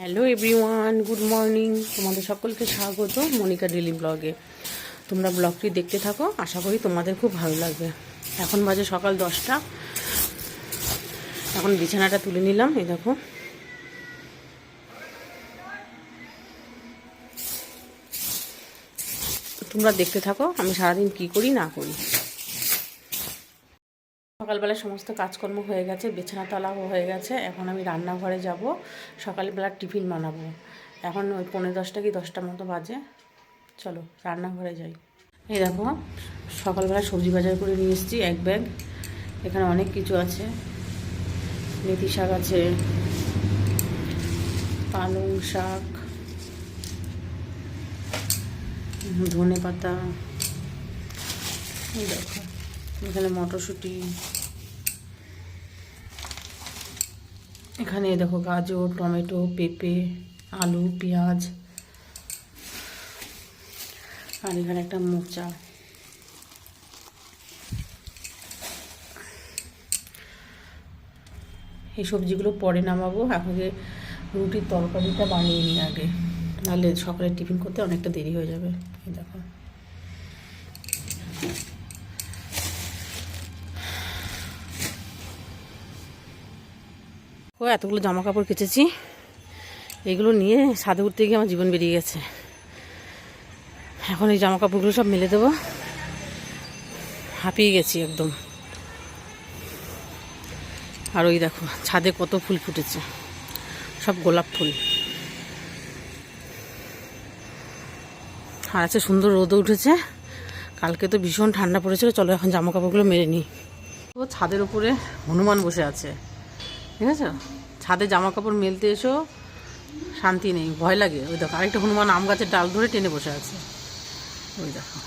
Hello everyone good morning তোমাদের সকলকে স্বাগত মনিকা ডেলি ব্লগে। তোমরা ব্লগটি দেখতে থাকো, আশা করি তোমাদের খুব ভালো লাগবে। এখন বাজে সকাল দশটা। এখন বিছানাটা তুলে নিলাম, এই দেখো। তোমরা দেখতে থাকো, আমি সারাদিন কি করি, না করি। সকালবেলা সমস্ত কাজকর্ম হয়ে গেছে বিছানা তলাও হয়ে গেছে। এখন আমি রান্নাঘরে যাব, সকালবেলা টিফিন বানাবো। এখন ওই পনেরো দশটা কি দশটার মতো বাজে। চলো, রান্নাঘরে যাই। এই দেখো, সকালবেলা সবজি বাজার করে নিয়ে এসেছি, এক ব্যাগ। এখানে অনেক কিছু আছে। মেথি শাক আছে, পালং শাক ধনে পাতা এই দেখো, এখানে মটরশুঁটি। এখানে দেখো গাজর, টমেটো, পেঁপে, আলু, পেঁয়াজ, আর এখানে একটা মোচা। এই সবজিগুলো পরে নামাবো। আগে রুটির তরকারিটা বানিয়ে নিই আগে। নাহলে সকালে টিফিন করতে অনেকটা দেরি হয়ে যাবে। দেখো। এতগুলো জামা কাপড় কেচেছি। এগুলো নিয়ে ছাদে উঠতে গিয়ে আমার জীবন বেরিয়ে গেছে। এখন এই জামা কাপড়গুলো সব মেলে দেবো। হাঁপিয়ে গেছি একদম। আর ওই দেখো, ছাদে কত ফুল ফুটেছে। সব গোলাপ ফুল। আর আছে সুন্দর রোদও উঠেছে। কালকে তো ভীষণ ঠান্ডা পড়েছিল, চলো এখন জামা কাপড়গুলো মেরে নিই ছাদের উপরে হনুমান বসে আছে। ঠিক আছে ছাদে জামা কাপড় মেলতে এসো, শান্তি নেই, ভয় লাগে। ওই দেখো, আরেকটা হনুমান আম গাছের ডাল ধরে টেনে বসে আছে। ওই দেখো।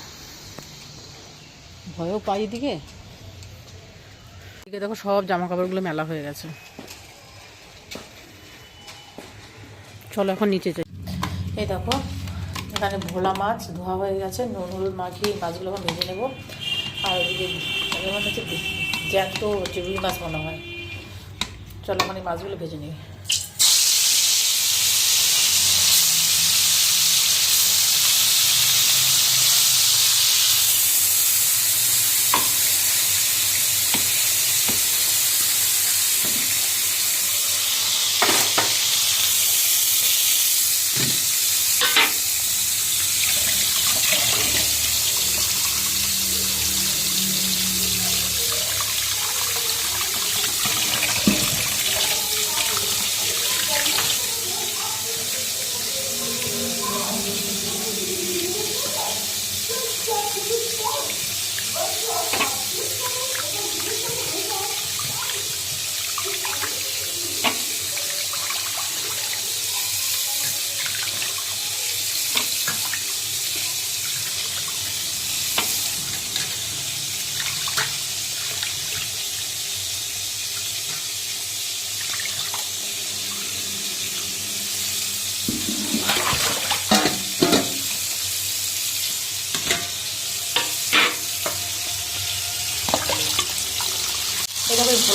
ভয়ও পাই দিকে এদিকে দেখো, সব জামা কাপড়গুলো মেলা হয়ে গেছে। চলো এখন নিচে যাই। এই দেখো, এখানে ভোলা মাছ ধোয়া হয়ে গেছে নুন হলুদ মাখিয়ে মাছগুলো এখন ভেজে নেব। আর ওইদিকে হচ্ছে জ্যান্ত চিংড়ি মাছ মনে হয়। চলো মানে মাছগুলো ভেজে নিই।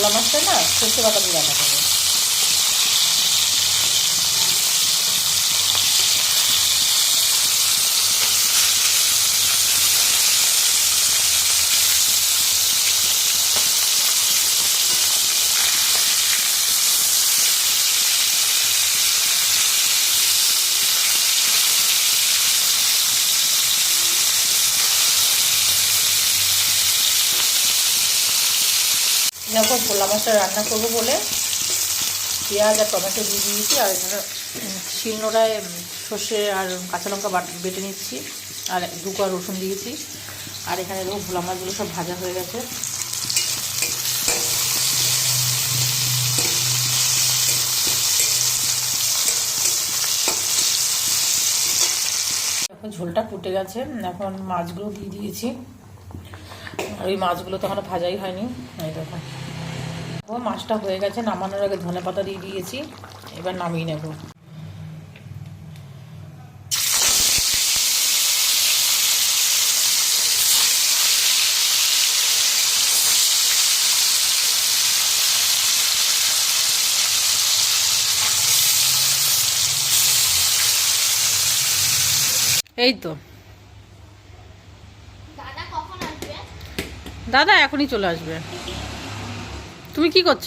এভাবে ভোলা মাছটা না সর্ষে বাটা দিয়ে রান্না করব দেখো ভোলা মাছটা রান্না করব বলে পেঁয়াজ আর টমেটো দিয়ে দিয়েছি, আর এখানে শিলনোড়ায় সর্ষে আর কাঁচা লঙ্কা বেটে নিচ্ছি, আর দু কোয়া রসুন দিয়েছি, আর এখানে দেখো ভোলা মাছগুলো সব ভাজা হয়ে গেছে। এখন ঝোলটা ফুটে গেছে, এখন মাছগুলো দিয়ে দিয়েছি। ওই মাছগুলো তো এখনও ভাজাই হয়নি, এই দেখো। ও মাছটা হয়ে গেছে নামানোর আগে ধনে পাতা দিয়ে দিয়েছি এবার নামিয়ে নেব। এই তো। দাদা এখনই চলে আসবে। তুমি কি করছ?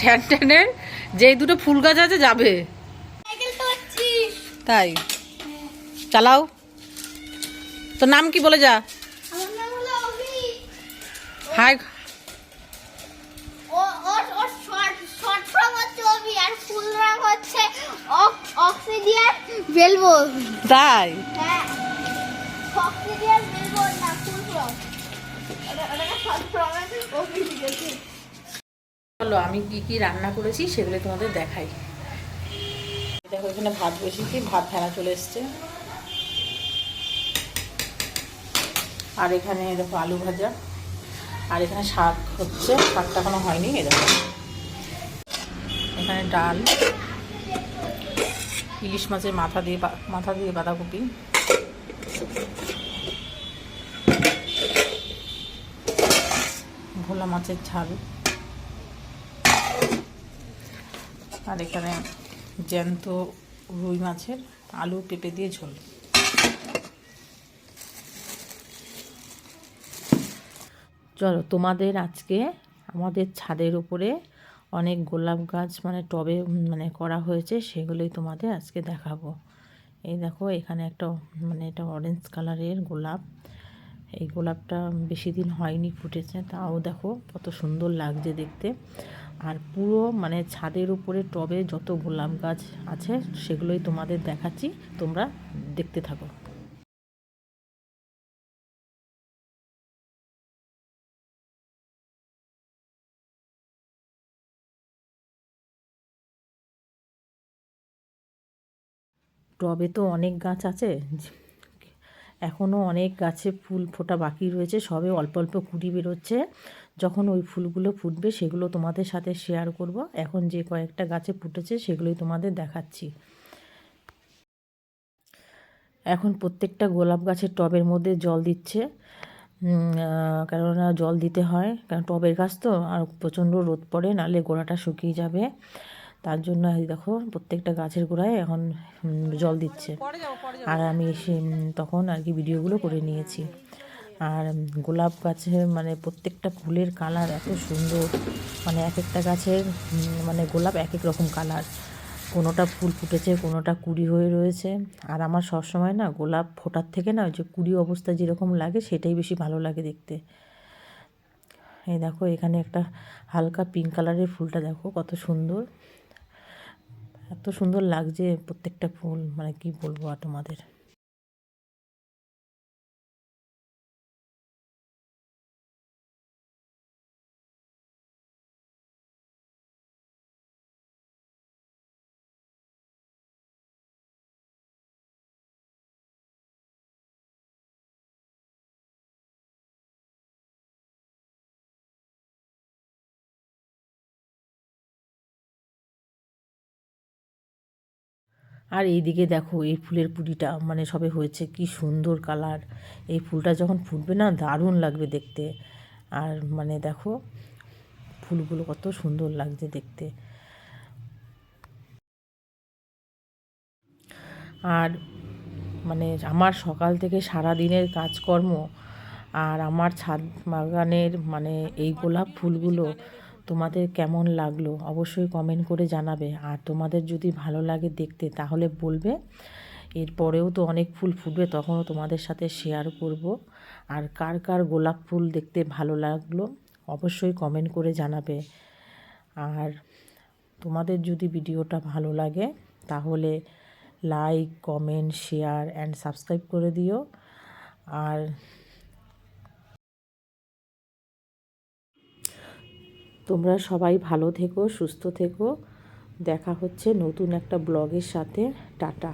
ঠ্যান ঠ্যানের যেই দুটো ফুল গাছ আছে যাবে। তো তাই? চালাও। তোর নাম কি বলে যা। হাই অভি লিখেছে বলো আমি কি কি রান্না করেছি সেগুলো তোমাদের দেখাই। দেখো এখানে ভাত বসিয়েছি ভাত ফেলা চলে এসছে। আর এখানে দেখো আলু ভাজা। আর এখানে শাক হচ্ছে শাকটা এখনও হয়নি এ দেখো। এখানে ডাল। ইলিশ মাছের মাথা দিয়ে মাথা দিয়ে বাঁধাকপি। ভোলা মাছের ঝাল। আর এখানে জ্যান্ত রুই মাছের আলু পেঁপে দিয়ে ঝোল। চলো তোমাদের আজকে আমাদের ছাদের উপরে অনেক গোলাপ গাছ মানে টবে মানে করা হয়েছে, সেগুলোই তোমাদের আজকে দেখাবো। এই দেখো, এখানে একটা মানে এটা অরেঞ্জ কালারের গোলাপ। এই গোলাপটা বেশি দিন হয়নি ফুটেছে, তাও দেখো কত সুন্দর লাগছে দেখতে। আর পুরো মানে ছাদের উপরে, টবে যত গোলাপ গাছ আছে, সেগুলোই তোমাদের দেখাচ্ছি, তোমরা দেখতে থাকো। টবে তো অনেক গাছ আছে। এখনও অনেক গাছে ফুল ফোটা বাকি রয়েছে, সবে অল্প অল্প কুড়ি বেরোচ্ছে। যখন ওই ফুলগুলো ফুটবে সেগুলো তোমাদের সাথে শেয়ার করব। এখন যে কয়েকটা গাছে ফুটেছে সেগুলোই তোমাদের দেখাচ্ছি। এখন প্রত্যেকটা গোলাপ গাছের টবের মধ্যে জল দিচ্ছে। কেননা জল দিতে হয়, কারণ টবের গাছ তো আর প্রচণ্ড রোদ পড়ে, নাহলে গোড়াটা শুকিয়ে যাবে। তার জন্য দেখো প্রত্যেকটা গাছের গোড়ায় এখন জল দিচ্ছে। আর আমি এসে তখন আর কি ভিডিওগুলো করে নিয়েছি। আর গোলাপ গাছের মানে প্রত্যেকটা ফুলের কালার এত সুন্দর। মানে এক একটা গাছের মানে গোলাপ এক এক রকম কালার। কোনোটা ফুল ফুটেছে কোনোটা কুড়ি হয়ে রয়েছে। আর আমার সবসময় না গোলাপ ফোটার থেকে না ওই যে কুড়ি অবস্থা যেরকম লাগে সেটাই বেশি ভালো লাগে দেখতে। এই দেখো এখানে একটা হালকা পিঙ্ক কালারের ফুলটা দেখো কত সুন্দর। এত সুন্দর লাগছে প্রত্যেকটা ফুল মানে কি বলব আর তোমাদের? আর এইদিকে দেখো এই ফুলের পুরিটা মানে সবে হয়েছে, কি সুন্দর কালার। এই ফুলটা যখন ফুটবে না, দারুণ লাগবে দেখতে। আর মানে দেখো, ফুলগুলো কত সুন্দর লাগছে দেখতে। আর মানে আমার সকাল থেকে সারা দিনের কাজকর্ম আর আমার ছাদ বাগানের মানে এই গোলাপ ফুলগুলো তোমাদের কেমন লাগল অবশ্যই কমেন্ট করে জানাবে। আর তোমাদের যদি ভালো লাগে দেখতে তাহলে বলবে। এরপরেও তো অনেক ফুল ফুটবে, তখনও তোমাদের সাথে শেয়ার করব। আর কার কার গোলাপ ফুল দেখতে ভালো লাগল অবশ্যই কমেন্ট করে জানাবে। আর তোমাদের যদি ভিডিওটা ভালো লাগে তাহলে like comment share and subscribe করে দিও। আর তোমরা সবাই ভালো থেকো সুস্থ থেকো। দেখা হচ্ছে নতুন একটা ব্লগের সাথে। টাটা।